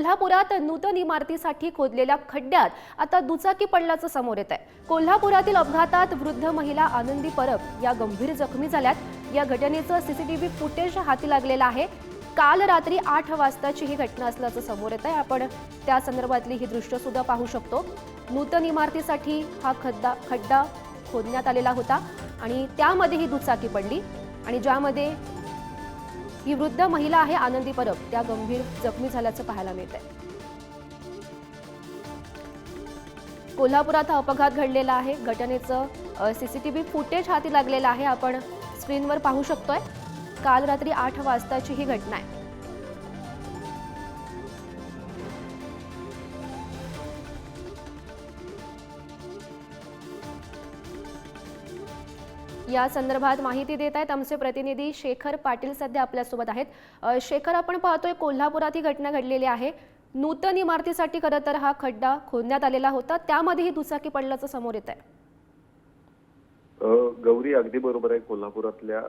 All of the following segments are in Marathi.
कोल्हापुरात नूतन इमारतीसाठी खोदलेल्या खड्ड्यात आता दुचाकी पडल्याचं समोर येत आहे कोल्हापुरातील अपघातात वृद्ध महिला आनंदी परब या गंभीर जखमी झाल्यात. या घटनेचं सीसीटीव्ही फुटेज हाती लागलेलं आहे. काल रात्री आठ वाजताची ही घटना असल्याचं समोर येत आहे आपण त्या संदर्भातली ही दृश्य सुद्धा पाहू शकतो. नूतन इमारतीसाठी हा खड्डा खड्डा खोदण्यात आलेला होता आणि त्यामध्ये ही दुचाकी पडली आणि ज्यामध्ये ही वृद्ध महिला आहे आनंदी परब. त्या गंभीर जखमी झाल्याचं पाहायला मिळत आहे कोल्हापुरात हा अपघात घडलेला आहे. घटनेचं सीसीटीव्ही फुटेज हाती लागलेलं आहे. आपण स्क्रीनवर पाहू शकतोय. काल रात्री आठ वाजताची ही घटना आहे. या संदर्भात माहिती देत आहेत आमचे प्रतिनिधी शेखर पाटील सध्या आपल्यासोबत आहेत. शेखर आपण पाहतोय कोल्हापुरात ही घटना घडलेली आहे. नूतन इमारतीसाठी खरं तर हा खड्डा खोदण्यात आलेला होता. त्यामध्ये ही दुचाकी पडल्याचं समोर येत आहे गौरी अगदी बरोबर आहे. कोल्हापुरातल्या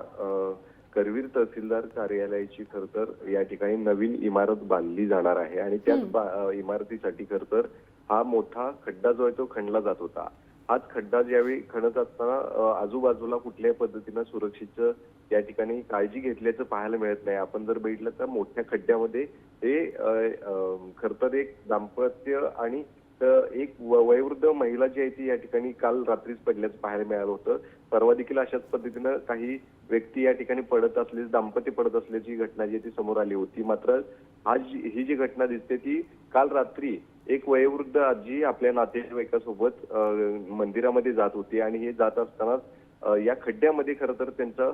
करवीर तहसीलदार कार्यालयाची खर तर या ठिकाणी नवीन इमारत बांधली जाणार आहे. आणि त्याच इमारतीसाठी खर तर हा मोठा खड्डा जो आहे तो खणला जात होता. हाच खड्डा ज्यावेळी खणत असताना आजूबाजूला कुठल्याही पद्धतीनं सुरक्षेचं या ठिकाणी काळजी घेतल्याचं पाहायला मिळत नाही. आपण जर बघितलं तर मोठ्या खड्ड्यामध्ये ते खर तर एक दाम्पत्य आणि एक व- वयोवृद्ध महिला जी आहे ती या ठिकाणी काल रात्रीच पडल्याचं पाहायला मिळालं होतं. परवा देखील अशाच पद्धतीनं काही व्यक्ती या ठिकाणी पडत असले दाम्पत्य पडत असल्याची घटना जी आहे ती समोर आली होती. मात्र हा जी ही जी घटना दिसते ती काल रात्री एक वयोवृद्ध आजी आपल्या नातेवाईकासोबत मंदिरामध्ये जात होती आणि हे जात असताना या खड्ड्यामध्ये खरं तर त्यांचा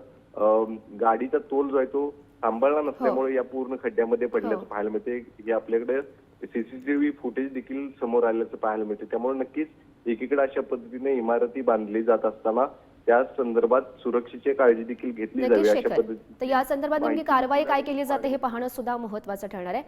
गाडीचा तोल जो आहे तो सांभाळला नसल्यामुळे या पूर्ण खड्ड्यामध्ये पडल्याचं हो. पाहायला मिळते हे आपल्याकडे सीसीटीव्ही फुटेज देखील समोर आल्याचं पाहायला मिळते त्यामुळे नक्कीच एकीकडे अशा पद्धतीने इमारती बांधली जात असताना त्या संदर्भात सुरक्षेची काळजी देखील घेतली जावी अशा पद्धतीने तर या संदर्भात नेमकी कारवाई काय. केली जाते हे पाहणं सुद्धा महत्वाचं ठरणार आहे.